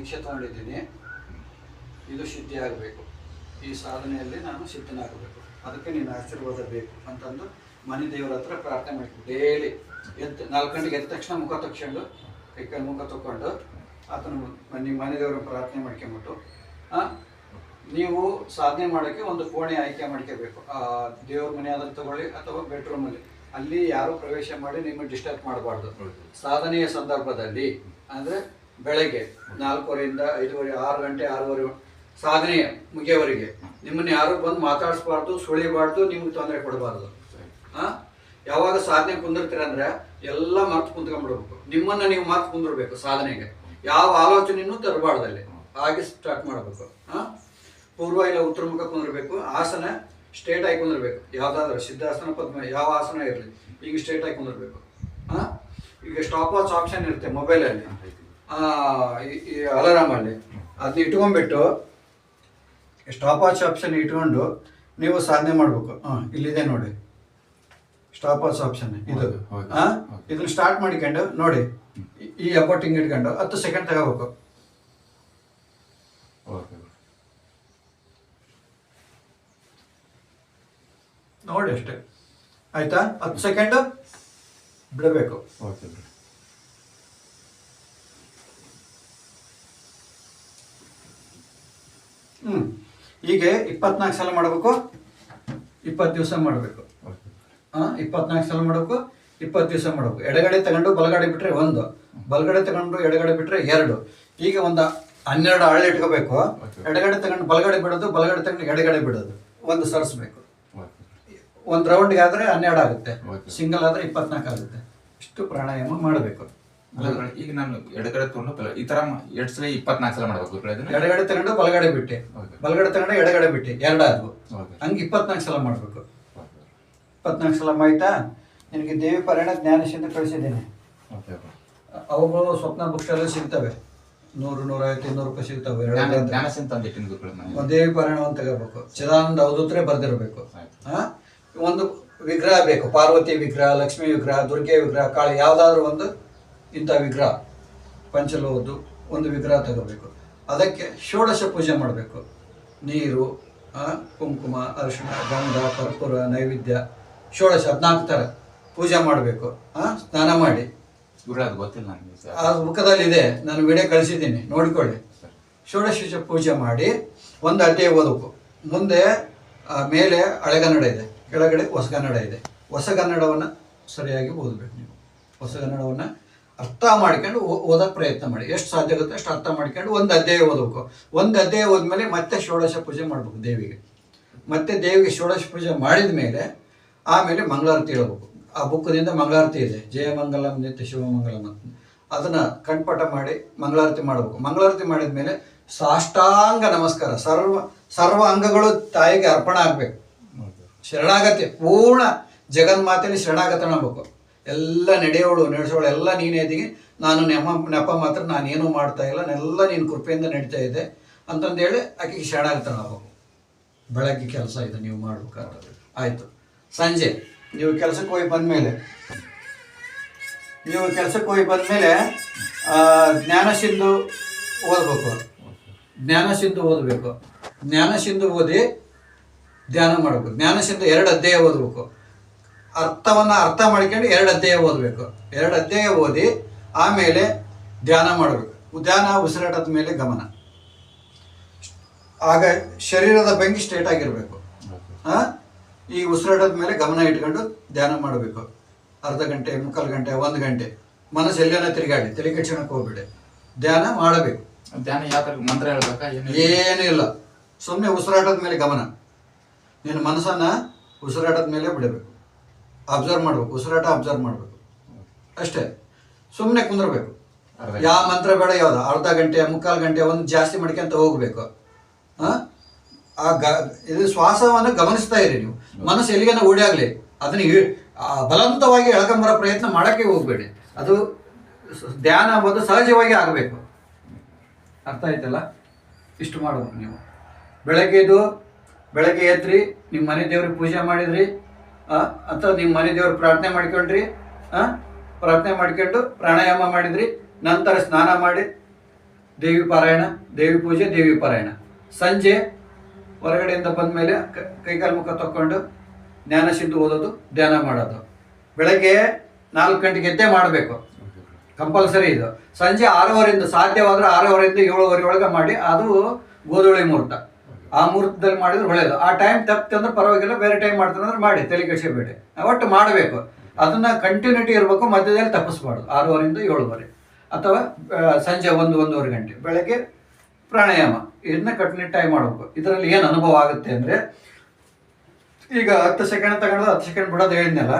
ದೀಕ್ಷೆ ತಗೊಂಡಿದ್ದೀನಿ. ಇದು ಸಿದ್ಧಿ ಆಗಬೇಕು. ಈ ಸಾಧನೆಯಲ್ಲಿ ನಾನು ಸಿದ್ಧನಾಗಬೇಕು. ಅದಕ್ಕೆ ನೀನು ಆಶೀರ್ವಾದ ಬೇಕು ಅಂತಂದು ಮನೆ ದೇವರ ಹತ್ರ ಪ್ರಾರ್ಥನೆ ಮಾಡ್ತೀವಿ ಡೈಲಿ ಎದ್ದು ನಾಲ್ಕು ಗಂಟೆಗೆ ಎದ್ದ ತಕ್ಷಣ ಮುಖ ತಕ್ಕೊಂಡು ಕೈ ಕೈ ಮುಖ ತಕ್ಕೊಂಡು ಆತನ ನಿಮ್ಮ ಮನೆ ದೇವರ ಪ್ರಾರ್ಥನೆ ಮಾಡ್ಕೊಂಬಿಟ್ಟು ನೀವು ಸಾಧನೆ ಮಾಡೋಕ್ಕೆ ಒಂದು ಕೋಣೆ ಆಯ್ಕೆ ಮಾಡ್ಕೋಬೇಕು. ಆ ದೇವ್ರ ಮನೆ ಆದ್ರೆ ತಗೊಳ್ಳಿ ಅಥವಾ ಬೆಡ್ರೂಮಲ್ಲಿ ಅಲ್ಲಿ. ಯಾರು ಪ್ರವೇಶ ಮಾಡಿ ನಿಮ್ಮ ಡಿಸ್ಟರ್ಬ್ ಮಾಡಬಾರ್ದು. ಸಾಧನೆಯ ಸಂದರ್ಭದಲ್ಲಿ ಅಂದರೆ ಬೆಳಗ್ಗೆ ನಾಲ್ಕೂವರೆಯಿಂದ ಐದುವರೆ, ಆರು ಗಂಟೆ, ಆರೂವರೆ ಸಾಧನೆ ಮುಗಿಯೋವರೆಗೆ. ನಿಮ್ಮನ್ನು ಯಾರು ಬಂದು ಮಾತಾಡಿಸ್ಬಾರ್ದು, ಸುಳಿಬಾರ್ದು, ನಿಮ್ಗೆ ತೊಂದರೆ ಕೊಡಬಾರ್ದು. ಹಾಂ ಯಾವಾಗ ಸಾಧನೆ ಕುಂದಿರ್ತೀರ ಅಂದ್ರೆ ಎಲ್ಲ ಮರ್ತು ಕುಂತ್ಕೊಂಡ್ಬಿಡ್ಬೇಕು. ನಿಮ್ಮನ್ನ ನೀವು ಮರ್ತು ಕುಂದಿರ್ಬೇಕು ಸಾಧನೆಗೆ. ಯಾವ ಆಲೋಚನೆನೂ ತರಬಾರ್ದಲ್ಲಿ. ಹಾಗೆ ಸ್ಟಾರ್ಟ್ ಮಾಡಬೇಕು. ಹಾಂ ಪೂರ್ವ ಇಲ್ಲ ಉತ್ತರ ಮುಖ ಕುಂದಿರ್ಬೇಕು, ಆಸನ ಸ್ಟ್ರೇಟ್ ಆಗಿ ಕುಂದಿರ್ಬೇಕು. ಯಾವ್ದಾದ್ರು ಸಿದ್ಧಾಸನ, ಪದ್ಮ, ಯಾವ ಆಸನ ಇರಲಿ, ಈಗ ಸ್ಟ್ರೇಟ್ ಆಗಿ ಕುಂದಿರ್ಬೇಕು. ಹಾಂ ಈಗ ಸ್ಟಾಪ್ ವಾಚ್ ಆಪ್ಷನ್ ಇರುತ್ತೆ ಮೊಬೈಲಲ್ಲಿ ಈ ಅಲಾರಾಮ್ ಅಲ್ಲಿ. ಅದನ್ನ ಇಟ್ಕೊಂಡ್ಬಿಟ್ಟು ಸ್ಟಾಪ್ ವಾಚ್ ಆಪ್ಷನ್ ಇಟ್ಕೊಂಡು ನೀವು ಸಾಧನೆ ಮಾಡಬೇಕು. ಹಾಂ ಇಲ್ಲಿದೆ ನೋಡಿ. ಸ್ಟಾಪ್ ವಾಚ್ ಆಪ್ಷನ್ ಇದು ಹಾಂ ಇದನ್ನು ಸ್ಟಾರ್ಟ್ ಮಾಡಿಕೊಂಡು ನೋಡಿ. ಈ- ಹಿಂಗೆ ಇಟ್ಕೊಂಡು ಹತ್ತು ಸೆಕೆಂಡ್ ತಗೋಬೇಕು. ಓಕೆ. ನೋಡಿ ಅಷ್ಟೇ. ಆಯ್ತಾ? ಹತ್ತು ಸೆಕೆಂಡ್ ಬಿಡಬೇಕು. ಓಕೆ ಬಿಡಿ ಹ್ಞೂ ಹೀಗೆ ಇಪ್ಪತ್ನಾಲ್ಕು ಸಲ ಮಾಡಬೇಕು ಇಪ್ಪತ್ತು ದಿವಸ ಮಾಡಬೇಕು. ಹಾಂ ಇಪ್ಪತ್ನಾಲ್ಕು ಸಲ ಮಾಡಬೇಕು ಇಪ್ಪತ್ತು ದಿವಸ ಮಾಡಬೇಕು. ಎಡಗಡೆ ತಗೊಂಡು ಬಲಗಡೆ ಬಿಟ್ಟರೆ ಒಂದು ಬಲಗಡೆ ತಗೊಂಡು ಎಡಗಡೆ ಬಿಟ್ಟರೆ ಎರಡು. ಈಗ ಒಂದು ಹನ್ನೆರಡು ಹಳೆ ಇಟ್ಕೋಬೇಕು. ಎಡಗಡೆ ತಗೊಂಡು ಬಲಗಡೆ ಬಿಡೋದು ಬಲಗಡೆ ತಗೊಂಡು ಎಡಗಡೆ ಬಿಡೋದು. ಒಂದು ಸರಿಸ್ಬೇಕು. ಒಂದು ರೌಂಡ್ಗೆ ಆದರೆ ಹನ್ನೆರಡು ಆಗುತ್ತೆ. ಸಿಂಗಲ್ ಆದರೆ ಇಪ್ಪತ್ನಾಲ್ಕು ಆಗುತ್ತೆ. ಇಷ್ಟು ಪ್ರಾಣಾಯಾಮ ಮಾಡಬೇಕು. ಈಗ ನಾನು ಎಡಗಡೆ ತಗೊಂಡು ಬಲ- ಈ ತರ ಎರಡ್ ಸಲ ಇಪ್ಪತ್ನಾಲ್ಕು ಸಲ ಮಾಡಬೇಕು ಗುರುಗಳೇ? ಎಡಗಡೆ ತಗೊಂಡು ಬಲಗಡೆ ಬಿಟ್ಟೆ. Okay. ಬಲಗಡೆ ತಗೊಂಡು ಎಡಗಡೆ ಬಿಟ್ಟೆ. ಎರಡಾದ್ವು. ಓಕೆ. ಹಂಗೆ ಇಪ್ಪತ್ನಾಲ್ಕು ಸಲ ಮಾಡಬೇಕು. ಇಪ್ಪತ್ನಾಲ್ಕು ಸಲ ಆಯ್ತಾ ನಿನಗೆ ದೇವಿ ಪಾರಾಯಣ ಜ್ಞಾನಶಿಂದ ಕಳಿಸಿದ್ದೇನೆ. Okay okay. ಅವುಗಳು ಸ್ವಪ್ನ ಬುಕ್ ಸ್ಟಾಲಲ್ಲಿ ಸಿಗ್ತವೆ. ನೂರು ನೂರೈವತ್ತು ಇನ್ನೂರು ರೂಪಾಯಿ ಸಿಗ್ತವೆ. ಎರಡು ಜ್ಞಾನ ತಂದು ಇಟ್ಟಿನಿ ಗುರುಗಳೇ. ಒಂದು ಅಂತ ತಗೋಬೇಕು ಚಿದಾನಂದ ಅವಧೂತ್ರೆ ಬರ್ದಿರ್ಬೇಕು. ಆಯ್ತು. ಆ? ಒಂದು ವಿಗ್ರಹ ಬೇಕು. ಪಾರ್ವತಿ ವಿಗ್ರಹ ಲಕ್ಷ್ಮೀ ವಿಗ್ರಹ ದುರ್ಗೆ ವಿಗ್ರಹ ಕಾಳಿ ಯಾವುದಾದ್ರೂ ಒಂದು ಇಂಥ ವಿಗ್ರಹ ಪಂಚಲೋಹದ್ದು ಒಂದು ವಿಗ್ರಹ ತಗೋಬೇಕು. ಅದಕ್ಕೆ ಷೋಡಶ ಪೂಜೆ ಮಾಡಬೇಕು. ನೀರು ಕುಂಕುಮ ಅರಿಶಿಣ ಗಂಧ ಕರ್ಪೂರ ನೈವೇದ್ಯ ಷೋಡಶ ಹದಿನಾಲ್ಕು ಥರ ಪೂಜೆ ಮಾಡಬೇಕು. ಸ್ನಾನ ಮಾಡಿ. ಅದು ಗೊತ್ತಿಲ್ಲ. ಆ ಮುಖದಲ್ಲಿ ಇದೆ. ನಾನು ವಿಡಿಯೋ ಕಳಿಸಿದ್ದೀನಿ. ನೋಡಿಕೊಳ್ಳಿ. ಷೋಡಶ ಪೂಜೆ ಮಾಡಿ ಒಂದು ಅಡ್ಡೆ ಓದಬೇಕು ಮುಂದೆ ಆ, ಮೇಲೆ ಹಳೆಗನ್ನಡ ಇದೆ. ಕೆಳಗಡೆ ಹೊಸಗನ್ನಡ ಇದೆ. ಹೊಸಗನ್ನಡವನ್ನು ಸರಿಯಾಗಿ ಓದಬೇಕು ನೀವು. ಹೊಸಗನ್ನಡವನ್ನು ಅರ್ಥ ಮಾಡ್ಕೊಂಡು ಓದೋಕೆ ಪ್ರಯತ್ನ ಮಾಡಿ. ಎಷ್ಟು ಸಾಧ್ಯ ಆಗುತ್ತೆ ಅಷ್ಟು ಅರ್ಥ ಮಾಡ್ಕೊಂಡು ಒಂದು ಅಧ್ಯಾಯ ಓದಬೇಕು. ಒಂದು ಅಧ್ಯಾಯ ಓದ್ಮೇಲೆ ಮತ್ತೆ ಷೋಡಶ ಪೂಜೆ ಮಾಡಬೇಕು ದೇವಿಗೆ. ಮತ್ತೆ ದೇವಿಗೆ ಷೋಡಶ ಪೂಜೆ ಮಾಡಿದ ಮೇಲೆ ಆಮೇಲೆ ಮಂಗಳಾರತಿ ಹೇಳ್ಬೇಕು. ಆ ಬುಕ್ಕದಿಂದ ಮಂಗಳಾರತಿ ಇದೆ. ಜಯಮಂಗಲಂ ನಿತ್ಯ ಶಿವಮಂಗಲಂ ಅಂತ. ಅದನ್ನು ಕಂಠಪಾಠ ಮಾಡಿ ಮಂಗಳಾರತಿ ಮಾಡಬೇಕು. ಮಂಗಳಾರತಿ ಮಾಡಿದ ಮೇಲೆ ಸಾಷ್ಟಾಂಗ ನಮಸ್ಕಾರ. ಸರ್ವ ಸರ್ವ ಅಂಗಗಳು ತಾಯಿಗೆ ಅರ್ಪಣೆ ಆಗಬೇಕು. ಶರಣಾಗತಿ, ಪೂರ್ಣ ಜಗನ್ಮಾತೆಯಲ್ಲಿ ಶರಣಾಗತನಾಗಬೇಕು ಎಲ್ಲ ನಡೆಯೋಳು, ನಡೆಸೋಳು, ಎಲ್ಲ ನೀನೇ ಇದೀನಿ ನಾನು ನೆಪ ನೆಪ ಮಾತ್ರ ನಾನೇನು ಮಾಡ್ತಾ ಇಲ್ಲ. ನಾನೆಲ್ಲ ನೀನು ಕೃಪೆಯಿಂದ ನಡೀತಾ ಇದೆ ಅಂತಂದೇಳಿ ಆಕೆಗೆ ಶರಣಾಗತನಾಗಬೇಕು ಬೆಳಗ್ಗೆ ಕೆಲಸ ಇದೆ, ನೀವು ಮಾಡ್ಬೇಕಾದ್ರೆ. ಆಯಿತು. ಸಂಜೆ, ನೀವು ಕೆಲಸಕ್ಕೆ ಹೋಗಿ ಬಂದಮೇಲೆ, ನೀವು ಕೆಲಸಕ್ಕೆ ಹೋಗಿ ಬಂದಮೇಲೆ ಜ್ಞಾನ ಸಿಂಧು ಓದಬೇಕು. ಜ್ಞಾನ ಸಿಂಧು ಓದಬೇಕು. ಜ್ಞಾನ ಸಿಂಧು ಓದಿ ಧ್ಯಾನ ಮಾಡಬೇಕು. ಜ್ಞಾನ ಸಿಂಧು ಎರಡು ಅಧ್ಯಾಯ ಓದಬೇಕು. ಅರ್ಥವನ್ನು ಅರ್ಥ ಮಾಡ್ಕೊಂಡು ಎರಡು ಅಧ್ಯಾಯ ಓದಬೇಕು. ಎರಡು ಅಧ್ಯಾಯ ಓದಿ ಆಮೇಲೆ ಧ್ಯಾನ ಮಾಡಬೇಕು. ಧ್ಯಾನ ಉಸಿರಾಟದ ಮೇಲೆ ಗಮನ. ಆಗ ಶರೀರದ ಬೆಂಕಿ ಸ್ಟ್ರೇಟ್ ಆಗಿರಬೇಕು? ಈ ಉಸಿರಾಟದ ಮೇಲೆ ಗಮನ ಇಟ್ಕೊಂಡು ಧ್ಯಾನ ಮಾಡಬೇಕು. ಅರ್ಧ ಗಂಟೆ ಮುಕ್ಕಾಲು ಗಂಟೆ ಒಂದು ಗಂಟೆ. ಮನಸ್ಸು ಎಲ್ಲೇನೋ ತಿರುಗಾಡಿ ತಲೆ ಕೆಡ್ಸೋಣಕ್ಕೆ ಹೋಗ್ಬೇಡಿ. ಧ್ಯಾನ ಮಾಡಬೇಕು. ಧ್ಯಾನ ಯಾವ ತರ ಮಂತ್ರ ಹೇಳ್ಬೇಕಾ? ಏನು ಏನೂ ಇಲ್ಲ. ಸುಮ್ಮನೆ ಉಸಿರಾಟದ ಮೇಲೆ ಗಮನ. ನಿನ್ನ ಮನಸ್ಸನ್ನ ಉಸಿರಾಟದ ಮೇಲೆ ಬಿಡಬೇಕು. ಅಬ್ಸರ್ವ್ ಮಾಡಬೇಕು ಉಸಿರಾಟ ಅಬ್ಸರ್ವ್ ಮಾಡಬೇಕು. ಅಷ್ಟೇ. ಸುಮ್ಮನೆ ಕುಂದ್ರಬೇಕು. ಯಾವ ಮಂತ್ರ ಬೇಡ ಯಾವ್ದು? ಅರ್ಧ ಗಂಟೆ ಮುಕ್ಕಾಲು ಗಂಟೆ ಒಂದು ಜಾಸ್ತಿ ಮಾಡ್ಕೊಂತ ಹೋಗ್ಬೇಕು. ಆ? ಆ ಗ ಇದು ಶ್ವಾಸವನ್ನು ಗಮನಿಸ್ತಾ ಇರಿ ನೀವು. ಮನಸ್ಸು ಎಲ್ಲಿಗಾನ ಓಡಿಯಾಗಲಿ ಅದನ್ನ ಬಲವಂತವಾಗಿ ಎಳ್ಕೊಂಬರೋ ಪ್ರಯತ್ನ ಮಾಡೋಕ್ಕೆ ಹೋಗ್ಬೇಡಿ. ಅದು ಧ್ಯಾನ ಅನ್ನೋದು ಸಹಜವಾಗಿ ಆಗಬೇಕು. ಅರ್ಥ ಆಯ್ತಲ್ಲ? ಇಷ್ಟು ಮಾಡಬೇಕು ನೀವು. ಬೆಳಗ್ಗೆದು ಬೆಳಗ್ಗೆ ಎದ್ರಿ ನಿಮ್ಮ ಮನೆ ದೇವ್ರಿಗೆ ಪೂಜೆ ಮಾಡಿದ್ರಿ ಅಥವಾ ನಿಮ್ಮ ಮನೆ ದೇವರು ಪ್ರಾರ್ಥನೆ ಮಾಡ್ಕೊಂಡ್ರಿ ಪ್ರಾರ್ಥನೆ ಮಾಡ್ಕೊಂಡು ಪ್ರಾಣಾಯಾಮ ಮಾಡಿದ್ರಿ, ನಂತರ ಸ್ನಾನ ಮಾಡಿ, ದೇವಿ ಪಾರಾಯಣ, ದೇವಿ ಪೂಜೆ, ದೇವಿ ಪಾರಾಯಣ. ಸಂಜೆ ಹೊರಗಡೆಯಿಂದ ಬಂದ ಮೇಲೆ ಕೈಕಾಲು ಮುಖ ತಕ್ಕೊಂಡು ಜ್ಞಾನ ಸಿದ್ಧ ಓದೋದು, ಧ್ಯಾನ ಮಾಡೋದು. ಬೆಳಗ್ಗೆ ನಾಲ್ಕು ಗಂಟೆಗೆ ಎದ್ದೇ ಮಾಡಬೇಕು. ಕಂಪಲ್ಸರಿ ಇದು. ಸಂಜೆ ಆರೂವರೆಯಿಂದ ಸಾಧ್ಯವಾದರೆ ಆರೂವರೆಯಿಂದ ಏಳುವರೆ ಒಳಗೆ ಮಾಡಿ, ಅದು ಗೋಧುಳಿ ಮುಹೂರ್ತ. ಆ ಮುಹೂರ್ತದಲ್ಲಿ ಮಾಡಿದ್ರೆ ಒಳ್ಳೇದು. ಆ ಟೈಮ್ ತಪ್ಪಿತಂದ್ರೆ ಪರವಾಗಿಲ್ಲ ಬೇರೆ ಟೈಮ್ ಮಾಡ್ತಾರೆ ಅಂದ್ರೆ ಮಾಡಿ ತಲೆ ಕೆಡಿಸಬೇಡಿ ಒಟ್ಟು ಮಾಡಬೇಕು. ಅದನ್ನ ಕಂಟಿನ್ಯೂಟಿ ಇರಬೇಕು ಮಧ್ಯದಲ್ಲಿ ತಪ್ಪಿಸ್ಬಾರ್ದು. ಆರೂವರೆಯಿಂದ ಏಳುವರೆ. ಅಥವಾ ಸಂಜೆ ಒಂದು ಒಂದೂವರೆ ಗಂಟೆ. ಬೆಳಗ್ಗೆ ಪ್ರಾಣಾಯಾಮ. ಇದನ್ನ ಕಟ್ಟುನಿಟ್ಟಾಗಿ ಮಾಡಬೇಕು. ಇದರಲ್ಲಿ ಏನು ಅನುಭವ ಆಗುತ್ತೆ ಅಂದ್ರೆ ಈಗ ಹತ್ತು ಸೆಕೆಂಡ್ ತಗೊಂಡು ಹತ್ತು ಸೆಕೆಂಡ್ ಬಿಡೋದು ಹೇಳಿದ್ನಲ್ಲ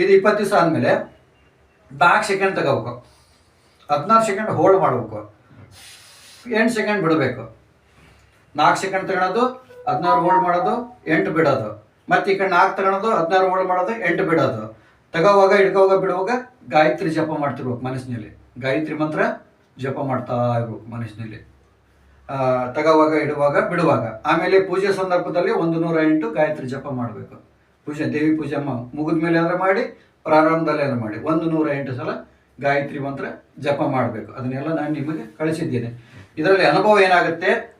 ಇದು ಇಪ್ಪತ್ತು ದಿವಸ ಆದಮೇಲೆ ಬ್ಯಾಕ್ ಸೆಕೆಂಡ್ ತಗೋಬೇಕು. ಹದಿನಾರು ಸೆಕೆಂಡ್ ಹೋಲ್ಡ್ ಮಾಡಬೇಕು. ಎಂಟು ಸೆಕೆಂಡ್ ಬಿಡಬೇಕು. ನಾಲ್ಕು ಸೆಕೆಂಡ್ ತಗೊಳೋದು, ಹದಿನಾರು ಹೋಲ್ಡ್ ಮಾಡೋದು, ಎಂಟು ಬಿಡೋದು. ಮತ್ತೆ ಈ ಕಡೆ ನಾಲ್ಕು ತಗೊಳೋದು, ಹದಿನಾರು ಹೋಲ್ಡ್ ಮಾಡೋದು, ಎಂಟು ಬಿಡೋದು. ತಗೋವಾಗ, ಹಿಡ್ಕೋವಾಗ, ಬಿಡುವಾಗ ಗಾಯತ್ರಿ ಜಪ ಮಾಡ್ತಿರ್ಬೇಕು ಮನಸ್ಸಿನಲ್ಲಿ. ಗಾಯತ್ರಿ ಮಂತ್ರ ಜಪ ಮಾಡ್ತಾ ಇರ್ಬೇಕು ಮನಸ್ಸಿನಲ್ಲಿ. ತಗೋವಾಗ, ಇಡುವಾಗ, ಬಿಡುವಾಗ. ಆಮೇಲೆ ಪೂಜೆ ಸಂದರ್ಭದಲ್ಲಿ ಒಂದು ನೂರ ಎಂಟು ಗಾಯತ್ರಿ ಜಪ ಮಾಡಬೇಕು. ಪೂಜೆ, ದೇವಿ ಪೂಜೆ ಮುಗಿದ ಮೇಲೆ ಅಂದ್ರೆ ಮಾಡಿ, ಪ್ರಾರಂಭದಲ್ಲಿ ಅಂದ್ರೆ ಮಾಡಿ. ಒಂದು ನೂರ ಎಂಟು ಸಲ ಗಾಯತ್ರಿ ಮಂತ್ರ ಜಪ ಮಾಡಬೇಕು. ಅದನ್ನೆಲ್ಲ ನಾನು ನಿಮಗೆ ಕಳಿಸಿದ್ದೇನೆ. ಇದರಲ್ಲಿ ಅನುಭವ ಏನಾಗುತ್ತೆ?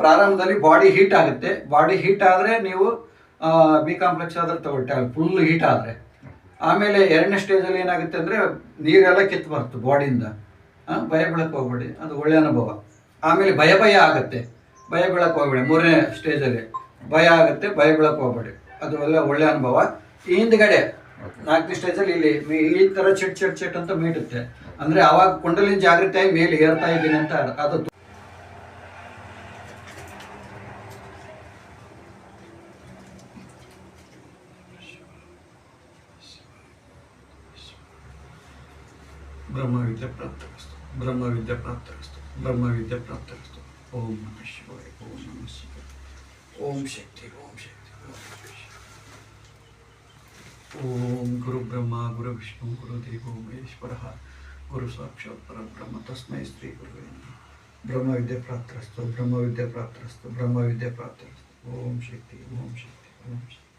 ಪ್ರಾರಂಭದಲ್ಲಿ ಬಾಡಿ ಹೀಟ್ ಆಗುತ್ತೆ. ಬಾಡಿ ಹೀಟ್ ಆದರೆ ನೀವು ಬಿ ಕಾಂಪ್ಲೆಕ್ಸ್ ಆದ್ರೆ ತಗೊಳ್ತಾ ಫುಲ್ ಹೀಟ್ ಆದರೆ. ಆಮೇಲೆ ಎರಡನೇ ಸ್ಟೇಜಲ್ಲಿ ಏನಾಗುತ್ತೆ ಅಂದರೆ ನೀರೆಲ್ಲ ಕಿತ್ತು ಬರುತ್ತೆ ಬಾಡಿಯಿಂದ ಭಯ ಬೀಳಕ್ಕೆ ಹೋಗ್ಬೇಡಿ ಅದು ಒಳ್ಳೆ ಅನುಭವ. ಆಮೇಲೆ ಭಯ ಭಯ ಆಗುತ್ತೆ. ಭಯ ಬೀಳಕ್ಕೆ ಹೋಗ್ಬೇಡಿ ಮೂರನೇ ಸ್ಟೇಜಲ್ಲಿ ಭಯ ಆಗುತ್ತೆ ಭಯ ಬೀಳಕ್ಕೆ ಹೋಗ್ಬೇಡಿ. ಅದು ಎಲ್ಲ ಒಳ್ಳೆ ಅನುಭವ. ಈ ಹಿಂದ್ಗಡೆ ನಾಲ್ಕನೇ ಸ್ಟೇಜಲ್ಲಿ ಇಲ್ಲಿ ಈ ಥರ ಚಿಟ್ ಚಿಟ್ ಚಿಟ್ ಅಂತ ಮೀಟುತ್ತೆ. ಅಂದರೆ ಆವಾಗ ಕುಂಡಲಿನ ಜಾಗೃತಿಯಾಗಿ ಮೇಲೆ ಏರ್ತಾ ಇದ್ದೀನಿ ಅಂತ ಅದು ब्रह्मविद्या प्राप्त अस्तु ब्रह्मविद्या प्राप्त अस्तु ब्रह्मविद्या प्राप्त अस्तु ओम नमः शिवाय ओम नमः शिवाय ओम शक्ति ओम शक्ति ओम गुरु ब्रह्मा गुरु विष्णु गुरु देवो महेश्वर गुरु साक्षात् परम ब्रह्म तस्मै श्री गुरु ब्रह्म विद्या प्राप्त अस्तु ब्रह्म विद्या प्राप्त अस्तु ब्रह्म विद्या प्राप्त अस्तु ओम शक्ति ओम शक्ति ओम शक्ति